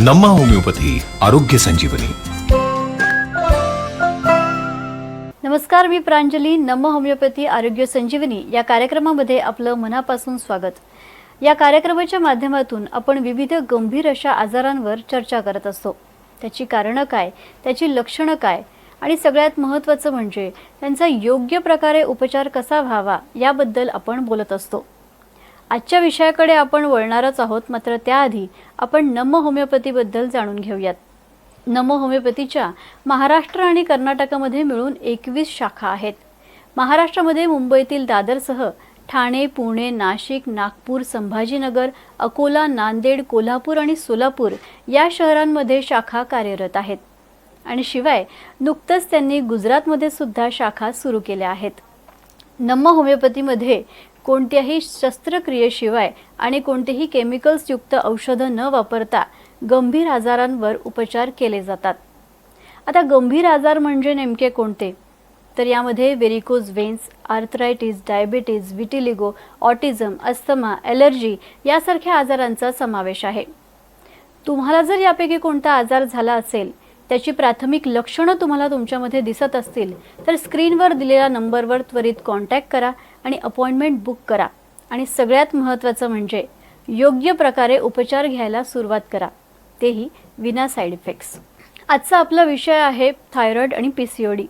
ನಮ್ಮ होमिओपॅथी आरोग्य संजीवनी नमस्कार मी प्रांजली नम होमिओपॅथी आरोग्य संजीवनी या कार्यक्रमामध्ये आपलं मनापासून स्वागत या कार्यक्रमाच्या माध्यमातून आपण विविध गंभीर अशा आजारांवर चर्चा करत असतो. त्याची कारणं काय त्याची लक्षणं काय आणि सगळ्यात महत्त्वाचं म्हणजे त्यांचा योग्य प्रकारे उपचार कसा व्हावा याबद्दल आपण बोलत असतो. आजच्या विषयाकडे आपण वळणारच आहोत मात्र त्याआधी आपण नम होमिओपॅथीबद्दल जाणून घेऊयात. नमो होमिओपॅथीच्या महाराष्ट्र आणि कर्नाटकामध्ये मिळून एकवीस शाखा आहेत. महाराष्ट्रामध्ये मुंबईतील दादरसह ठाणे पुणे नाशिक नागपूर संभाजीनगर अकोला नांदेड कोल्हापूर आणि सोलापूर या शहरांमध्ये शाखा कार्यरत आहेत. आणि शिवाय नुकतंच त्यांनी गुजरातमध्ये सुद्धा शाखा सुरू केल्या आहेत. नम होमिओपॅथीमध्ये कोणत्याही शस्त्रक्रियेशिवाय आणि कोणतेही केमिकल्सयुक्त औषधं न वापरता गंभीर आजारांवर उपचार केले जातात. आता गंभीर आजार म्हणजे नेमके कोणते? तर यामध्ये varicose veins arthritis diabetes vitiligo autism asthma allergy यासारख्या आजारांचा समावेश आहे. तुम्हाला जर यापैकी कोणता आजार झाला असेल त्याची प्राथमिक लक्षणं तुम्हाला तुमच्यामध्ये दिसत असतील तर स्क्रीनवर दिलेल्या नंबरवर त्वरित कॉन्टॅक्ट करा. आणि अपॉइंटमेंट बुक करा. आणि सगळ्यात महत्त्वाचं म्हणजे योग्य प्रकारे उपचार घ्यायला सुरुवात करा. तेही विना साईड इफेक्ट्स. आजचा आपला विषय आहे थायरॉईड आणि पी सी ओ डी.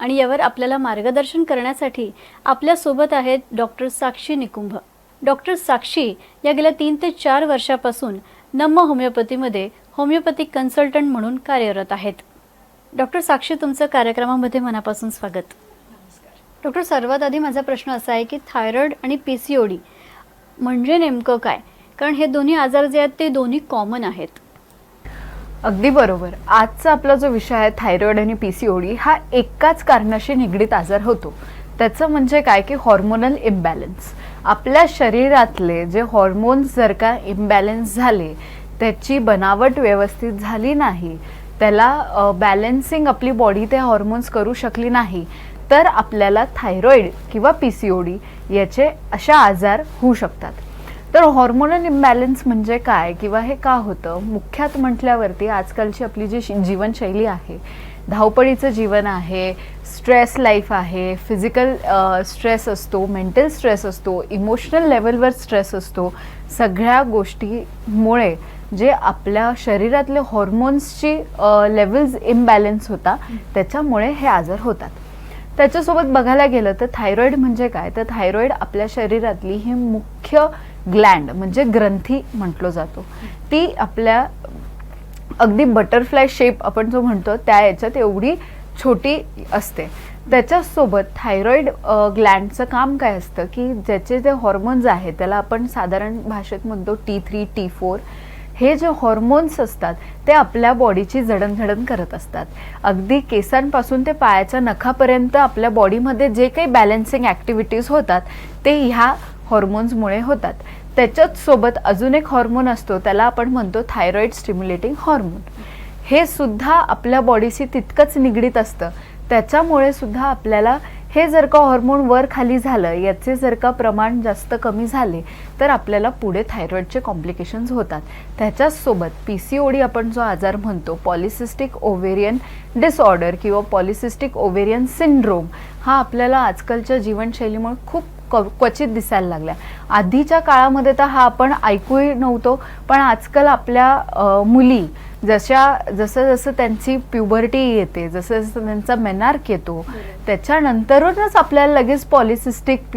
आणि यावर आपल्याला मार्गदर्शन करण्यासाठी आपल्यासोबत आहेत डॉक्टर साक्षी निकुंभ. डॉक्टर साक्षी या गेल्या तीन ते चार वर्षापासून नम्म होमिओपॅथीमध्ये होमिओपॅथिक कन्सल्टंट म्हणून कार्यरत आहेत. डॉक्टर साक्षी तुमचं कार्यक्रमामध्ये मनापासून स्वागत. डॉक्टर सर्वात आधी माझा प्रश्न असा आहे की थायरॉईड आणि पी सी ओ डी म्हणजे नेमकं काय? कारण हे दोन्ही आजार जे आहेत ते दोन्ही कॉमन आहेत. अगदी बरोबर. आजचा आपला जो विषय आहे थायरॉइड आणि पी सी ओ डी हा एकाच कारणाशी निगडीत आजार होतो. त्याचं म्हणजे काय? की हॉर्मोनल इम्बॅलन्स आपल्या शरीरातले जे हॉर्मोन्स जर का इम्बॅलन्स झाले त्याची बनावट व्यवस्थित झाली नाही त्याला बॅलन्सिंग आपली बॉडी ते हॉर्मोन्स करू शकली नाही तर आपल्याला थायरॉईड किंवा पी सी ओ डी याचे अशा आजार होऊ शकतात. तर हॉर्मोनल इम्बॅलन्स म्हणजे काय किंवा हे का होतं? मुख्यात म्हटल्यावरती आजकालची आपली जी जीवनशैली आहे धावपळीचं जीवन आहे स्ट्रेस लाईफ आहे फिजिकल स्ट्रेस असतो मेंटल स्ट्रेस असतो इमोशनल लेवलवर स्ट्रेस असतो सगळ्या गोष्टीमुळे जे आपल्या शरीरातले हॉर्मोन्सची लेवल्स इम्बॅलन्स होता त्याच्यामुळे हे आजार होतात. त्याच्यासोबत बघायला गेलं तर थायरॉईड म्हणजे काय? तर थायरॉईड आपल्या शरीरातली ही मुख्य ग्लँड म्हणजे ग्रंथी म्हटलो जातो. ती आपल्या अगदी बटरफ्लाय शेप आपण जो म्हणतो त्या याच्यात एवढी छोटी असते. त्याच्यासोबत थायरॉईड ग्लँडचं काम काय असतं की ज्याचे जे हॉर्मोन्स आहेत त्याला आपण साधारण भाषेत म्हणतो टी थ्री टी फोर हे जे हॉर्मोन्स असतात ते आपल्या बॉडीची जडणझडण करत असतात. अगदी केसांपासून ते पायाच्या नखापर्यंत आपल्या बॉडीमध्ये जे काही बॅलन्सिंग ॲक्टिव्हिटीज होतात ते ह्या हॉर्मोन्समुळे होतात. त्याच्याच सोबत अजून एक हॉर्मोन असतो त्याला आपण म्हणतो थायरॉईड स्टिम्युलेटिंग हॉर्मोन हे सुद्धा आपल्या बॉडीशी तितकंच निगडीत असतं. त्याच्यामुळे सुद्धा आपल्याला हे जर का हॉर्मोन वर खाली झालं याचे जर का प्रमाण जास्त कमी झाले तर आपल्याला पुढे थायरॉईडचे कॉम्प्लिकेशन्स होतात. त्याच्याचसोबत पी सी ओ डी आपण जो आजार म्हणतो पॉलिसिस्टिक ओव्हेरियन डिसऑर्डर किंवा पॉलिसिस्टिक ओव्हेरियन सिंड्रोम हा आपल्याला आजकालच्या जीवनशैलीमुळे खूप क क्वचित दिसायला लागल्या आधीच्या काळामध्ये तर हा आपण ऐकूही नव्हतो पण आजकाल आपल्या मुली जशा जसं जसं त्यांची प्युबर्टी येते जसं जसं त्यांचा मेनार्क येतो त्याच्यानंतरूनच आपल्याला लगेच पॉलिसिस्टिक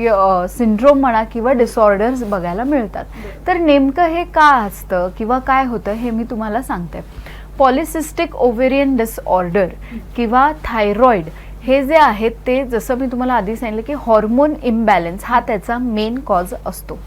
सिंड्रोम म्हणा किंवा डिसऑर्डर्स बघायला मिळतात. तर नेमकं हे का असतं किंवा काय होतं हे मी तुम्हाला सांगते. पॉलिसिस्टिक ओव्हेरियन डिसऑर्डर किंवा थायरॉइड हे जे आहेत ते जसं मी तुम्हाला आधी सांगितलं की हॉर्मोन इम्बॅलन्स हा त्याचा मेन कॉज असतो.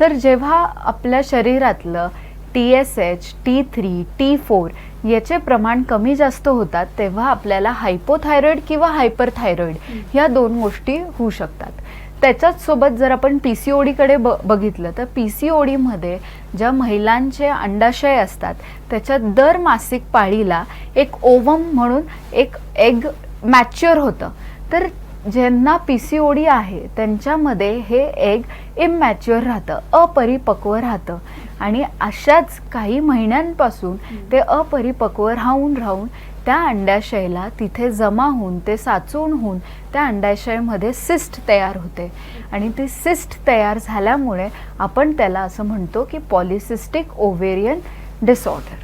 तर जेव्हा आपल्या शरीरातलं T S H T three T four याचे प्रमाण कमी जास्त होतात तेव्हा आपल्याला हायपोथायरॉइड किंवा हायपरथायरॉइड ह्या दोन गोष्टी होऊ शकतात. त्याच्याच सोबत जर आपण पी सी ओ डीकडे ब बघितलं तर पी सी ओ डीमध्ये ज्या महिलांचे अंडाशय असतात त्याच्यात दर मासिक पाळीला एक ओवम म्हणून एक एग मॅच्युअर होतं. तर ज्यांना पी सी ओ डी आहे त्यांच्यामध्ये हे एग इमॅच्युअर राहतं अपरिपक्व राहतं. आणि अशाच काही महिन्यांपासून ते अपरिपक्व राहून राहून त्या अंडाशयाला तिथे जमा होऊन ते साचून होऊन त्या अंडाशयामध्ये सिस्ट तयार होते. आणि ती सिस्ट तयार झाल्यामुळे आपण त्याला असं म्हणतो की पॉलिसिस्टिक ओव्हेरियन डिसऑर्डर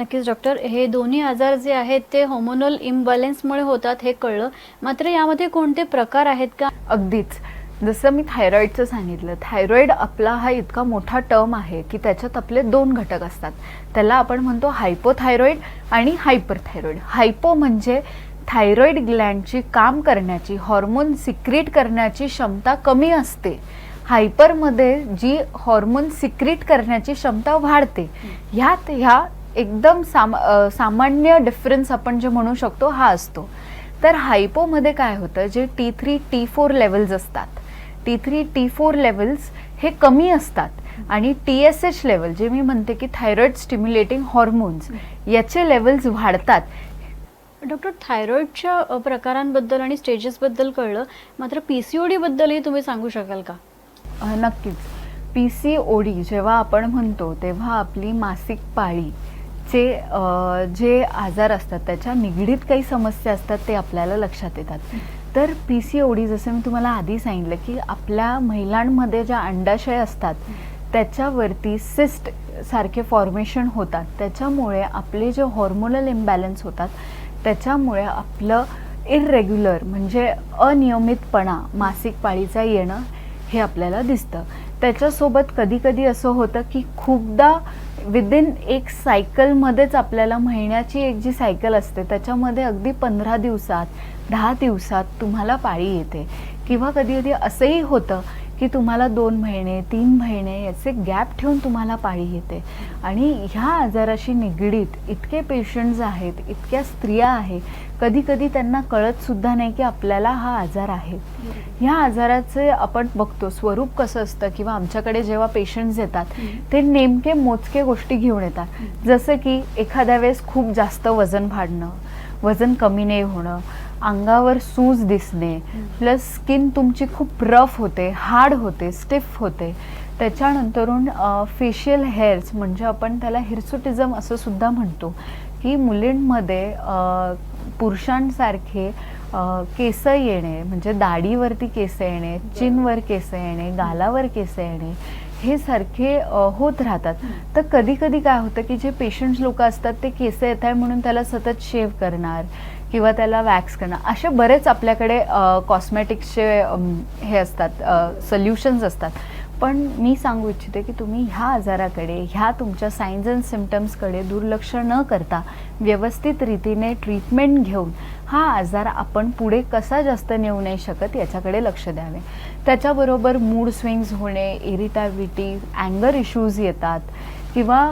नक्कीच डॉक्टर हे दोन्ही आजार जे आहेत ते हॉर्मोनल इम्बॅलन्समुळे होतात हे कळलं. मात्र यामध्ये कोणते प्रकार आहेत का? अगदीच. जसं मी थायरॉईडचं सांगितलं थायरॉईड आपला हा इतका मोठा टर्म आहे की त्याच्यात आपले दोन घटक असतात. त्याला आपण म्हणतो हायपोथायरॉईड आणि हायपरथायरॉईड हायपो म्हणजे थायरॉईड ग्लँडची काम करण्याची हॉर्मोन सिक्रीट करण्याची क्षमता कमी असते. हायपरमध्ये जी हॉर्मोन सिक्रीट करण्याची क्षमता वाढते ह्यात ह्या एकदम साम सामान्य डिफरन्स आपण जे म्हणू शकतो हा असतो. तर हायपोमध्ये काय होतं जे T three T four levels असतात. T three T four levels हे कमी असतात. आणि टी एस एच लेवल जे मी म्हणते की थायरॉइड स्टिम्युलेटिंग हॉर्मोन्स याचे लेवल्स वाढतात. डॉक्टर थायरॉइडच्या अ, प्रकारांबद्दल आणि स्टेजेसबद्दल कळलं. मात्र पी सी ओ डीबद्दलही तुम्ही सांगू शकाल का? नक्कीच. पी सी ओ डी जेव्हा आपण म्हणतो तेव्हा आपली मासिक पाळीचे अ, जे आजार असतात त्याच्या निगडीत काही समस्या असतात ते आपल्याला लक्षात येतात. तर पी सी ओ डी जसं मी तुम्हाला आधी सांगितलं की आपल्या महिलांमध्ये ज्या अंडाशय असतात त्याच्यावरती सिस्ट सारखे फॉर्मेशन होतात. त्याच्यामुळे आपले जे हॉर्मोनल इम्बॅलन्स होतात त्याच्यामुळे आपलं इररेग्युलर म्हणजे अनियमितपणा मासिक पाळीचा येणं हे आपल्याला दिसतं. त्याच्यासोबत कधी कधी असं होतं की खूपदा विदिन एक सायकलमध्येच आपल्याला महिन्याची एक जी सायकल असते त्याच्यामध्ये अगदी पंधरा दिवसात दहा दिवसात तुम्हाला पाळी येते. किंवा कधी कधी असंही होतं की तुम्हाला दोन महिने तीन महिने याचे गॅप ठेवून तुम्हाला पाळी येते. आणि ह्या आजाराशी निगडीत इतके पेशंट्स आहेत इतक्या स्त्रिया आहेत कधी कधी त्यांना कळत सुद्धा नाही की आपल्याला हा आजार आहे. ह्या आजाराचे आपण बघतो स्वरूप कसं असतं किंवा आमच्याकडे जेव्हा पेशंट्स येतात ते नेमके मोजके गोष्टी घेऊन येतात. जसं की एखाद्या वेळेस खूप जास्त वजन वाढणं वजन कमी नाही होणं अंगावर सूज दिसणे प्लस स्किन तुमची खूप रफ होते हार्ड होते स्टिफ होते. त्याच्यानंतरून फेशियल हेअर्स म्हणजे आपण त्याला हिरसुटिझम असं सुद्धा म्हणतो की मुलींमध्ये पुरुषांसारखे केस येणे म्हणजे दाढीवरती केस येणे चिनवर केस येणे गालावर केस येणे हे सारखे होत राहतात. तर कधी कधी काय होतं की जे पेशंट्स लोक असतात ते केस येत आहे म्हणून त्याला सतत शेव करणार. किंवा त्याला वॅक्स करणं. असे बरेच आपल्याकडे कॉस्मेटिक्सचे हे असतात सोल्युशन्स असतात. पण मी सांगू इच्छिते की तुम्ही ह्या आजाराकडे ह्या तुमच्या सायन्स अँड सिमटम्सकडे दुर्लक्ष न करता व्यवस्थित रीतीने ट्रीटमेंट घेऊन हा आजार आपण पुढे कसा जास्त नेऊ नाही शकत याच्याकडे लक्ष द्यावे. त्याच्याबरोबर मूड स्विंग्स होणे इरिटॅबिलिटी अँगर इश्यूज येतात किंवा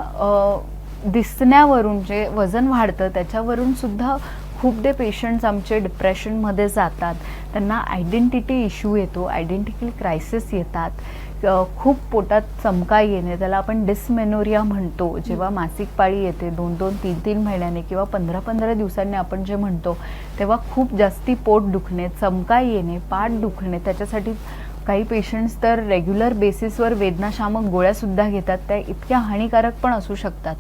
दिसण्यावरून जे वजन वाढतं त्याच्यावरून सुद्धा खूप दे पेशंट्स आमचे डिप्रेशनमध्ये जातात. त्यांना आयडेंटिटी इश्यू येतो आयडेंटिटी क्रायसिस येतात. खूप पोटात चमका येणे त्याला आपण डिसमेनोरिया म्हणतो. जेव्हा मासिक पाळी येते दोन दोन तीन तीन महिन्याने किंवा पंधरा पंधरा दिवसांनी आपण जे म्हणतो तेव्हा खूप जास्ती पोट दुखणे चमका येणे पाठ दुखणे त्याच्यासाठी काही पेशंट्स तर रेग्युलर बेसिसवर वेदनाशामक गोळ्यासुद्धा घेतात. त्या इतक्या हानिकारक पण असू शकतात.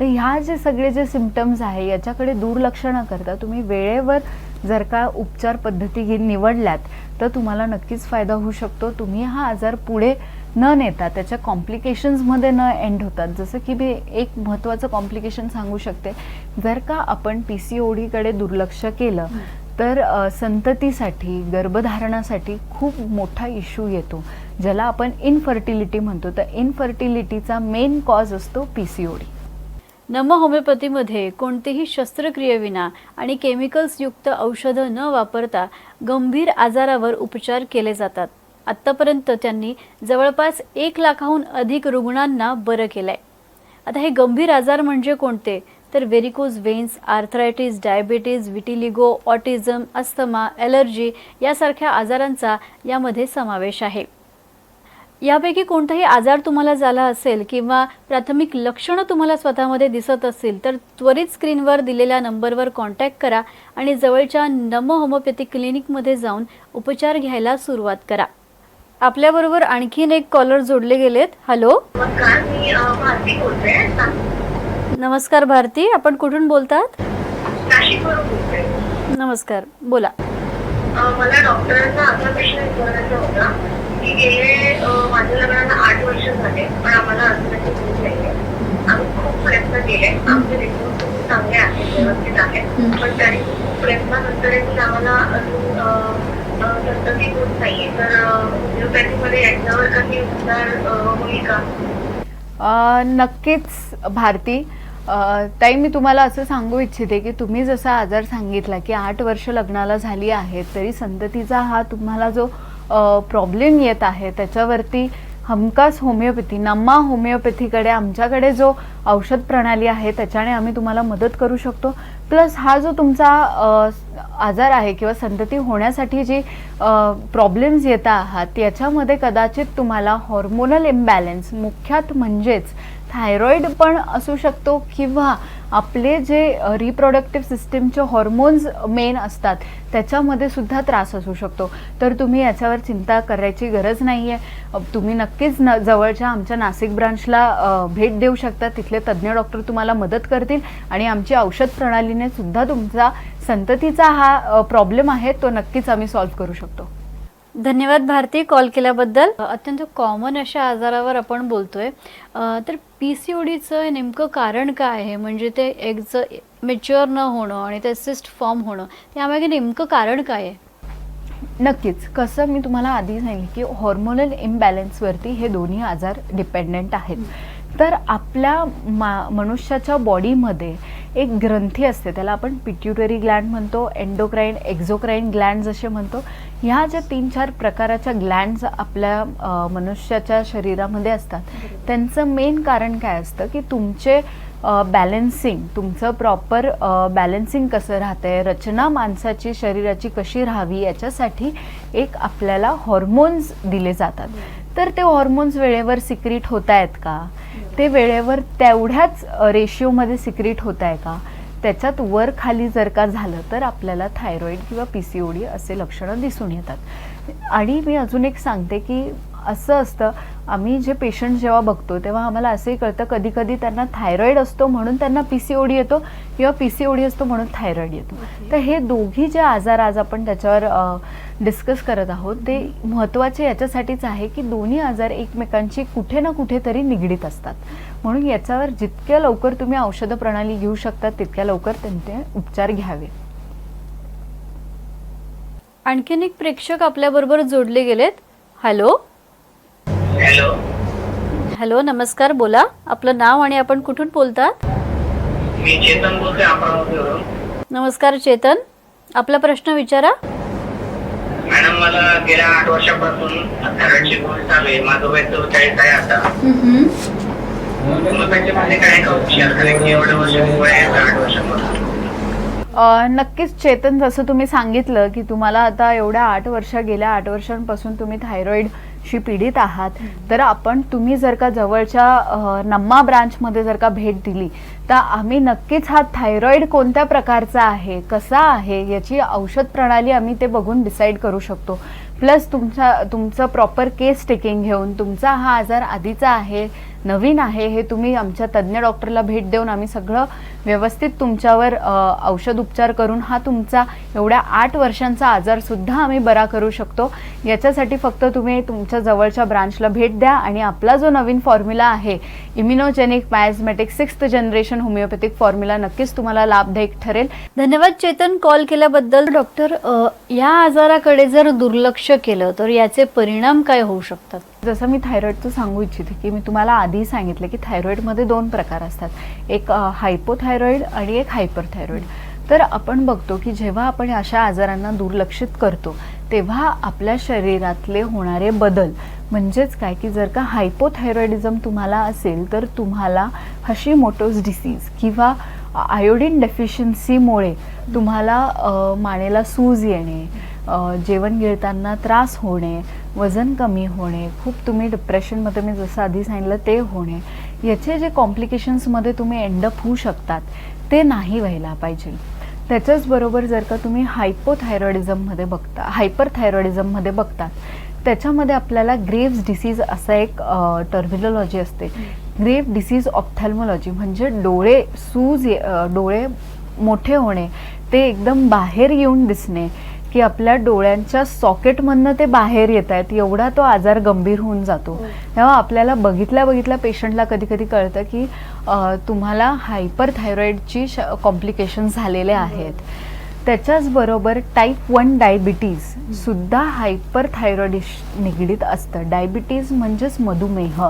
तर ह्या जे सगळे जे सिमटम्स आहे याच्याकडे दुर्लक्ष न करता तुम्ही वेळेवर जर का उपचार पद्धती घे निवडल्यात तर तुम्हाला नक्कीच फायदा होऊ शकतो. तुम्ही हा आजार पुढे न नेता त्याच्या कॉम्प्लिकेशन्समध्ये न एंड होतात. जसं की मी एक महत्त्वाचं कॉम्प्लिकेशन सांगू शकते. जर का आपण पी सी ओ डीकडे दुर्लक्ष केलं तर संततीसाठी गर्भधारणासाठी खूप मोठा इश्यू येतो ज्याला आपण इनफर्टिलिटी म्हणतो. तर इनफर्टिलिटीचा मेन कॉज असतो पी सी ओ डी नम होमिओपॅथीमध्ये कोणतेही शस्त्रक्रियेविना आणि केमिकल्सयुक्त औषधं न वापरता गंभीर आजारावर उपचार केले जातात. आत्तापर्यंत त्यांनी जवळपास एक लाखाहून अधिक रुग्णांना बरं केलं आहे आता हे गंभीर आजार म्हणजे कोणते? तर varicose veins arthritis diabetes vitiligo autism asthma allergy यासारख्या आजारांचा यामध्ये समावेश आहे. यापैकी कोणताही आजार तुम्हाला झाला असेल किंवा प्राथमिक लक्षणं तुम्हाला स्वतःमध्ये दिसत असतील तर त्वरित स्क्रीनवर दिलेल्या नंबरवर कॉन्टॅक्ट करा आणि जवळच्या नमो होमिओपॅथिक क्लिनिकमध्ये जाऊन उपचार घ्यायला सुरुवात करा. आपल्याबरोबर आणखीन एक कॉलर जोडले गेलेत. हॅलो? मी भारती बोलते नमस्कार भारती आपण कुठून बोलतात? नमस्कार बोला. मला डॉक्टरांना असा प्रश्न विचारायचा होता की गेले माझ्या लग्नाला आठ वर्ष झाले पण आम्हाला भूक नाहीये. आम्ही खूप प्रयत्न केले. आमचे रिपोर्ट खूप चांगले आहेत व्यवस्थित आहेत पण तरी खूप प्रयत्नानंतरही आम्हाला अजून संतती होत नाहीये. तर होमिओपॅथीमध्ये याच्यावर काही उपचार होईल का? नक्कीच भारती ताई मी तुम्हाला असं सांगू इच्छिते की तुम्ही जसा आजार सांगितला की आठ वर्ष लग्नाला झाली आहेत तरी संततीचा हा तुम्हाला जो प्रॉब्लेम येत आहे त्याच्यावरती हमखास होमिओपॅथी नम्मा होमिओपॅथीकडे आमच्याकडे जो औषध प्रणाली आहे त्याच्याने आम्ही तुम्हाला मदत करू शकतो. प्लस हा जो तुमचा आजार आहे किंवा संतती होण्यासाठी जी प्रॉब्लेम्स येत आहात याच्यामध्ये कदाचित तुम्हाला हॉर्मोनल इम्बॅलन्स मुख्यात म्हणजेच थायरॉईड पण असू शकतो किंवा आपले जे रिप्रोडक्टिव्ह सिस्टीमचे हॉर्मोन्स मेन असतात त्याच्यामध्ये सुद्धा त्रास असू शकतो. तर तुम्ही याच्यावर चिंता करायची गरज नाही आहे तुम्ही नक्कीच न जवळच्या आमच्या नाशिक ब्रांचला भेट देऊ शकता. तिथले तज्ज्ञ डॉक्टर तुम्हाला मदत करतील आणि आमची औषध प्रणालीने सुद्धा तुमचा संततीचा हा प्रॉब्लेम आहे तो नक्कीच आम्ही सॉल्व्ह करू शकतो. धन्यवाद भारती कॉल केल्याबद्दल. अत्यंत कॉमन अशा आजारावर आपण बोलतोय. तर पी सी ओ डीचं नेमकं कारण काय आहे? म्हणजे ते एगचं मेच्युअर न होणं आणि ते सिस्ट फॉर्म होणं त्यामागे नेमकं कारण काय आहे? नक्कीच. कसं मी तुम्हाला आधी सांगितलं की हॉर्मोनल इम्बॅलन्सवरती हे दोन्ही आजार डिपेंडंट आहेत. तर आपल्या मा मनुष्याच्या बॉडीमध्ये एक ग्रंथी असते त्याला आपण पिट्युटरी ग्लँड म्हणतो एन्डोक्राईन एक्झोक्राईन ग्लँड असे म्हणतो. ह्या ज्या तीन चार प्रकाराच्या ग्लँड्स आपल्या मनुष्याच्या शरीरामध्ये असतात त्यांचं मेन कारण काय असतं की तुमचे बॅलन्सिंग तुमचं प्रॉपर बॅलन्सिंग कसं राहतंय रचना माणसाची शरीराची कशी राहावी याच्यासाठी एक आपल्याला हॉर्मोन्स दिले जातात. तर ते हॉर्मोन्स वेळेवर सिक्रीट होत आहेत का? ते वेळेवर तेवढ्याच रेशिओमध्ये सिक्रीट होत आहे का? त्याच्यात वर खाली जर का झालं तर आपल्याला थायरॉईड किंवा पी सी ओ डी असे लक्षणं दिसून येतात. आणि मी अजून एक सांगते की असं असतं आम्ही जे पेशंट जेव्हा बघतो तेव्हा आम्हाला असंही कळतं कधी कधी त्यांना थायरॉईड असतो म्हणून त्यांना पी सी ओ डी येतो किंवा पी सी ओ डी असतो म्हणून थायरॉईड येतो. तर हे दोघी जे आजार आज आपण त्याच्यावर डिस्कस करत आहोत ते महत्त्वाचे याच्यासाठीच आहे की दोन्ही आजार एकमेकांची कुठे ना कुठेतरी निगडीत असतात. म्हणून याच्यावर जितक्या लवकर तुम्ही औषध प्रणाली घेऊ शकता तितक्या लवकर त्यांचे उपचार घ्यावे. आणखीन एक प्रेक्षक आपल्याबरोबर जोडले गेलेत. हॅलो? हॅलो. हॅलो नमस्कार बोला. आपलं नाव आणि आपण कुठून बोलतात? मी चेतन अमरावतीवरून. नमस्कार चेतन. आपला प्रश्न विचारा. मला गेल्या आठ वर्षापासून चालू आहे. माझं वय चौवेचाळीस आहे आता. मग त्याच्यामध्ये काय का उपचार कारण की एवढं वर्ष वय आहे आठ वर्षापासून. अ, नक्कीच चेतन जसं तुम्ही सांगितलं की तुम्हाला आता एवढ्या आठ वर्ष गेल्या आठ वर्षांपासून तुम्ही शी पीडित आहात. तर आपण तुम्ही जर का जवळच्या नम्मा ब्रांचमध्ये जर का भेट दिली तर आम्ही नक्कीच हा थायरॉईड कोणत्या प्रकारचा आहे कसा आहे याची औषध प्रणाली आम्ही ते बघून डिसाईड करू शकतो. प्लस तुमचा तुमचं प्रॉपर केस टेकिंग घेऊन तुमचा हा आजार आधीचा आहे नवीन आहे हे तुम्ही आमच्या तज्ज्ञ डॉक्टरला भेट देऊन आम्ही सगळं व्यवस्थित तुमच्यावर औषध उपचार करून हा तुमचा एवढ्या आठ वर्षांचा आजारसुद्धा आम्ही बरा करू शकतो. याच्यासाठी फक्त तुम्ही तुमच्या जवळच्या ब्रांचला भेट द्या आणि आपला जो नवीन फॉर्म्युला आहे immunogenic miasmatic sixth generation homeopathic formula नक्कीच तुम्हाला लाभदायक ठरेल. धन्यवाद चेतन. कॉल केल्याबद्दल. डॉक्टर या आजाराकडे जर दुर्लक्ष केलं तर याचे परिणाम काय होऊ शकतात? जसं मी थायरॉईडचं सांगू इच्छिते की मी तुम्हाला आधी सांगितलं की थायरॉईडमध्ये दोन प्रकार असतात. एक हायपोथायरॉईड आणि एक हायपरथायरॉईड तर आपण बघतो की जेव्हा आपण अशा आजारांना दुर्लक्षित करतो तेव्हा आपल्या शरीरातले होणारे बदल म्हणजेच काय की जर का हायपोथायरॉइडिझम तुम्हाला असेल तर तुम्हाला हशीमोटोज डिसीज किंवा आयोडीन डेफिशियन्सीमुळे तुम्हाला मानेला सूज येणे जेवण गिळताना त्रास होणे वजन कमी होणे खूप तुम्ही डिप्रेशनमध्ये मी जसं आधी सांगितलं ते होणे याचे जे कॉम्प्लिकेशन्समध्ये तुम्ही एंडअप होऊ शकतात ते नाही व्हायला पाहिजे. त्याच्याच बरोबर जर का तुम्ही हायपोथायरॉइडिझममध्ये बघता हायपर थायरॉइडिझममध्ये बघतात त्याच्यामध्ये आपल्याला ग्रेव्स डिसीज असा एक टर्मिनॉलॉजी असते. ग्रेव्ह डिसीज ऑप्थॅल्मॉलॉजी म्हणजे डोळे सूज डोळे मोठे होणे ते एकदम बाहेर येऊन दिसणे की आपल्या डोळ्यांच्या सॉकेटमधनं ते बाहेर येत आहेत. एवढा तो आजार गंभीर होऊन जातो. तेव्हा आपल्याला बघितल्या बघितल्या पेशंटला कधी कधी कळतं की तुम्हाला हायपर थायरॉइडची कॉम्प्लिकेशन झालेले आहेत. त्याच्याच बरोबर टाईप वन डायबिटीज सुद्धा हायपर थायरॉइडिश निगडीत असतं. डायबिटीज म्हणजेच मधुमेह.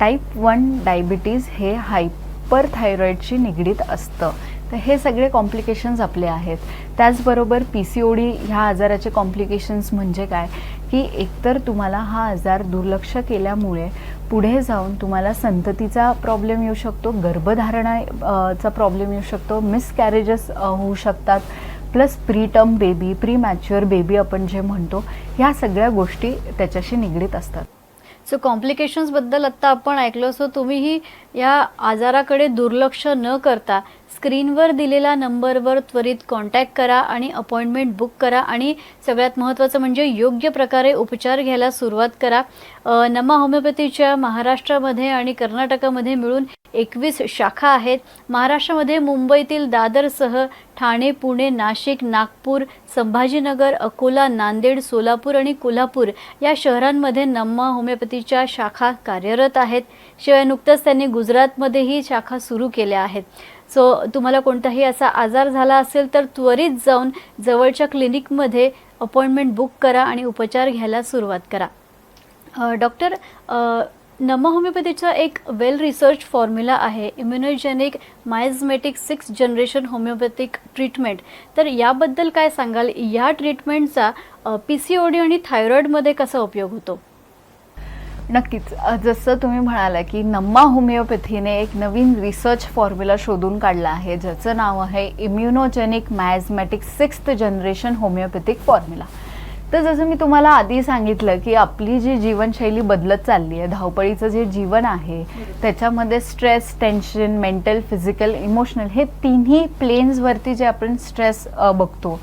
टाईप वन डायबिटीज हे हायपर थायरॉइडशी निगडीत असतं. तर हे सगळे कॉम्प्लिकेशन्स आपले आहेत. त्याचबरोबर पी सी ओ डी ह्या आजाराचे कॉम्प्लिकेशन्स म्हणजे काय? की एकतर तुम्हाला हा आजार दुर्लक्ष केल्यामुळे पुढे जाऊन तुम्हाला संततीचा प्रॉब्लेम येऊ शकतो गर्भधारणा चा प्रॉब्लेम येऊ शकतो मिसकॅरेजेस होऊ शकतात. Plus pre baby premature baby आपण जे म्हणतो ह्या सगळ्या गोष्टी त्याच्याशी निगडीत असतात. सो कॉम्प्लिकेशन्सबद्दल आत्ता आपण ऐकलो सो तुम्हीही या आजाराकडे दुर्लक्ष न करता स्क्रीनवर दिलेल्या नंबरवर त्वरित कॉन्टॅक्ट करा आणि अपॉइंटमेंट बुक करा. आणि सगळ्यात महत्त्वाचं म्हणजे योग्य प्रकारे उपचार घ्यायला सुरुवात करा. नमा होमिओपॅथीच्या महाराष्ट्रामध्ये आणि कर्नाटकामध्ये मिळून एकवीस शाखा आहेत. महाराष्ट्रामध्ये मुंबईतील दादरसह ठाणे पुणे नाशिक नागपूर संभाजीनगर अकोला नांदेड सोलापूर आणि कोल्हापूर या शहरांमध्ये नम्मा होमिओपॅथीच्या शाखा कार्यरत आहेत. शिवाय नुकतंच त्यांनी गुजरातमध्येही शाखा सुरू केल्या आहेत. सो तुम्हाला कोणताही असा आजार झाला असेल तर त्वरित जाऊन जवळच्या क्लिनिकमध्ये अपॉइंटमेंट बुक करा आणि उपचार घ्यायला सुरुवात करा. डॉक्टर अ, होमिओपॅथीचा एक वेल रिसर्च फॉर्म्युला आहे immunogenic miasmatic six generation homeopathic treatment. तर याबद्दल काय सांगाल? या ट्रीटमेंटचा पी सी ओ डी आणि थायरॉईडमध्ये कसा उपयोग होतो? नक्कीच. जसं तुम्ही म्हणाला की नम्मा होमिओपॅथीने एक नवीन रिसर्च फॉर्म्युला शोधून काढला आहे ज्याचं नाव आहे immunogenic miasmatic sixth generation homeopathic formula तर जसं मी तुम्हाला आधी सांगितलं की आपली जी जीवनशैली बदलत चालली आहे धावपळीचं जे जीवन आहे त्याच्यामध्ये stress tension mental physical emotional हे तिन्ही प्लेन्सवरती जे आपण स्ट्रेस बघतो.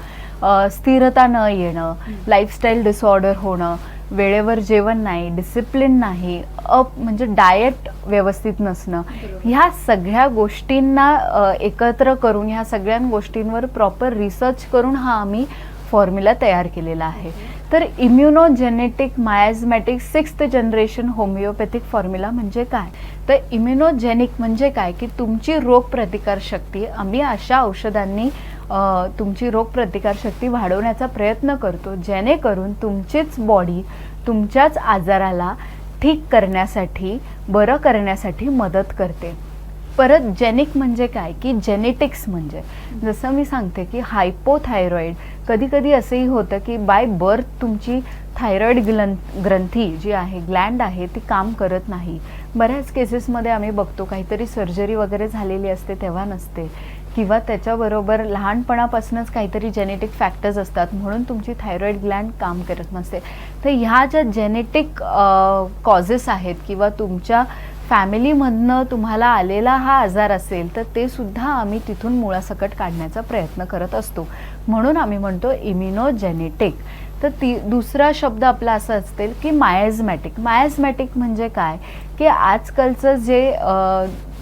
स्थिरता न येणं लाईफस्टाईल डिसऑर्डर होणं वेळेवर जेवण नाही डिसिप्लिन नाही अप म्हणजे डाएट व्यवस्थित नसणं. ह्या सगळ्या गोष्टींना एकत्र करून ह्या सगळ्या गोष्टींवर प्रॉपर रिसर्च करून हा आम्ही फॉर्म्युला तयार केलेला आहे. तर immunogenetic miasmatic sixth generation homeopathic formula म्हणजे काय? तर इम्युनोजेनिक म्हणजे काय? की तुमची रोगप्रतिकारशक्ती आम्ही अशा औषधांनी तुमची रोगप्रतिकारशक्ती वाढवण्याचा प्रयत्न करतो. जेणेकरून तुमचीच बॉडी तुमच्याच आजाराला ठीक करण्यासाठी बरं करण्यासाठी मदत करते. परत जेनिक म्हणजे काय? की जेनेटिक्स म्हणजे. जसं मी सांगते की हायपोथायरॉईड कधी कधी असंही होतं की बाय बर्थ तुमची थायरॉईड ग्लं ग्रंथी जी आहे ग्लँड आहे ती काम करत नाही. बऱ्याच केसेसमध्ये आम्ही बघतो काहीतरी सर्जरी वगैरे झालेली असते तेव्हा नसते. किंवा त्याच्याबरोबर लहानपणापासूनच काहीतरी जेनेटिक फॅक्टर्स असतात म्हणून तुमची थायरॉईड ग्लँड काम करत नसते. तर ह्या ज्या जेनेटिक कॉजेस आहेत किंवा तुमच्या फॅमिलीमधनं तुम्हाला आलेला हा आजार असेल तर ते सुद्धा आम्ही तिथून मुळासकट काढण्याचा प्रयत्न करत असतो. म्हणून आम्ही म्हणतो इम्युनोजेनेटिक तर ती दुसरा शब्द आपला असा असतील की मायझमॅटिक मायझमॅटिक म्हणजे काय? की आजकालचं जे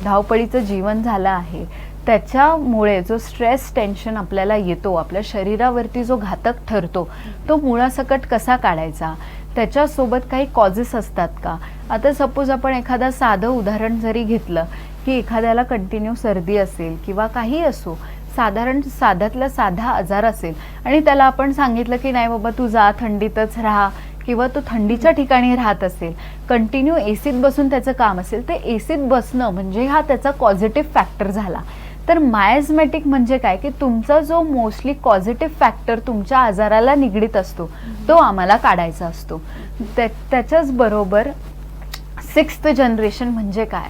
धावपळीचं जीवन झालं आहे त्याच्यामुळे जो स्ट्रेस टेन्शन आपल्याला येतो आपल्या शरीरावरती जो घातक ठरतो तो मुळासकट कसा काढायचा? त्याच्यासोबत काही कॉजेस असतात का? आता सपोज आपण एखादं साधं उदाहरण जरी घेतलं की एखाद्याला कंटिन्यू सर्दी असेल किंवा काही असो साधारण साध्यातला साधा आजार असेल आणि त्याला आपण सांगितलं की नाही बाबा तू जा थंडीतच राहा. किंवा तो थंडीच्या ठिकाणी राहत असेल कंटिन्यू एसीत बसून त्याचं काम असेल तर एसीत बसणं म्हणजे हा त्याचा पॉझिटिव्ह फॅक्टर झाला. तर मायझमॅटिक म्हणजे काय? की तुमचा जो मोस्टली पॉझिटिव्ह फॅक्टर तुमच्या आजाराला निगडीत असतो तो आम्हाला काढायचा असतो. त्या त्याच्याच बरोबर सिक्स्थ जनरेशन म्हणजे काय?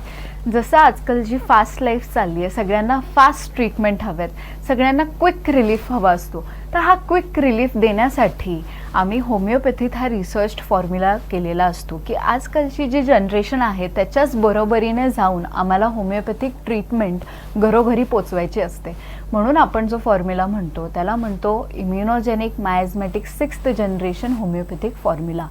जसं आजकाल जी फास्ट लाईफ चालली आहे सगळ्यांना फास्ट ट्रीटमेंट हव्यात सगळ्यांना क्विक रिलीफ हवा असतो. तर हा क्विक रिलीफ देण्यासाठी आम्ही होमिओपॅथीत हा रिसर्च फॉर्म्युला केलेला असतो की आजकालची जी जनरेशन आहे त्याच्याच बरोबरीने जाऊन आम्हाला होमिओपॅथिक ट्रीटमेंट घरोघरी पोचवायची असते. म्हणून आपण जो फॉर्म्युला म्हणतो त्याला म्हणतो immunogenic miasmatic sixth generation homeopathic formula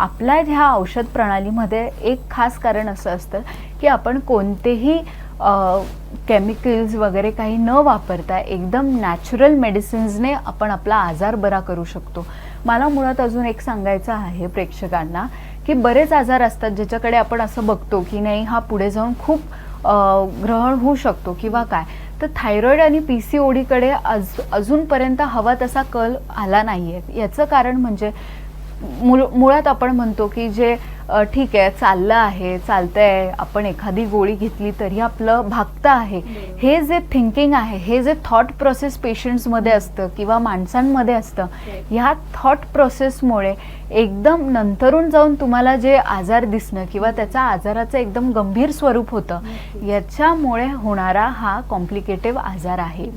आपल्या ह्या औषध प्रणालीमध्ये एक खास कारण असं असतं की आपण कोणतेही केमिकल्स वगैरे काही न वापरता एकदम नॅचरल मेडिसिन्सने आपण आपला आजार बरा करू शकतो. मला मुळात अजून एक सांगायचं आहे प्रेक्षकांना की बरेच आजार असतात ज्याच्याकडे आपण असं बघतो की नाही हा पुढे जाऊन खूप ग्रहण होऊ शकतो किंवा काय. तर थायरॉईड आणि पी सी ओडीकडे अज अजूनपर्यंत हवा तसा कल आला नाही आहे याचं कारण म्हणजे मुळ मुळात आपण म्हणतो की जे ठीक आहे चाललं आहे चालतंय आपण एखादी गोळी घेतली तरी आपलं भागतं आहे. हे जे थिंकिंग आहे हे जे थॉट प्रोसेस पेशंट्समध्ये असतं किंवा माणसांमध्ये असतं ह्या थॉट प्रोसेसमुळे एकदम नंतरून जाऊन तुम्हाला जे आजार दिसणं किंवा त्याचा आजाराचं एकदम गंभीर स्वरूप होतं याच्यामुळे होणारा हा कॉम्प्लिकेटिव्ह आजार आहे.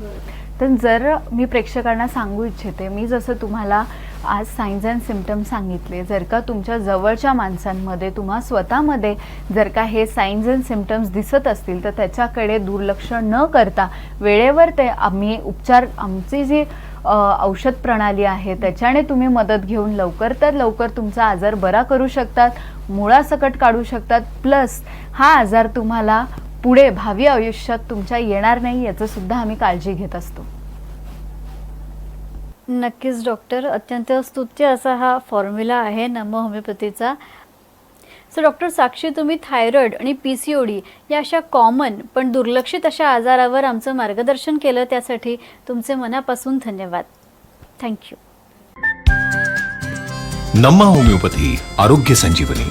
तर जर मी प्रेक्षकांना सांगू इच्छिते मी जसं तुम्हाला आज सायन्स अँड सिमटम्स सांगितले. जर का तुमच्या जवळच्या माणसांमध्ये तुम्हा स्वतःमध्ये जर का हे सायन्स अँड सिमटम्स दिसत असतील तर त्याच्याकडे दुर्लक्ष न करता वेळेवर ते आम्ही उपचार आमची जी औषध प्रणाली आहे त्याच्याने तुम्ही मदत घेऊन लवकर तर लवकर तुमचा आजार बरा करू शकतात मुळासकट काढू शकतात. प्लस हा आजार तुम्हाला पुढे भावी आयुष्यात तुमच्या येणार नाही याचं सुद्धा आम्ही काळजी घेत असतो. नक्कीच डॉक्टर अत्यंत स्तुत्य असा हा फॉर्म्युला आहे नम होमिओपॅथीचा सो डॉक्टर साक्षी तुम्ही थायरॉइड आणि पी सी ओ डी या अशा कॉमन पण दुर्लक्षित अशा आजारावर आमचं मार्गदर्शन केलं त्यासाठी तुमचे मनापासून धन्यवाद. थँक्यू नम्मा होमिओपॅथी आरोग्य संजीवनी.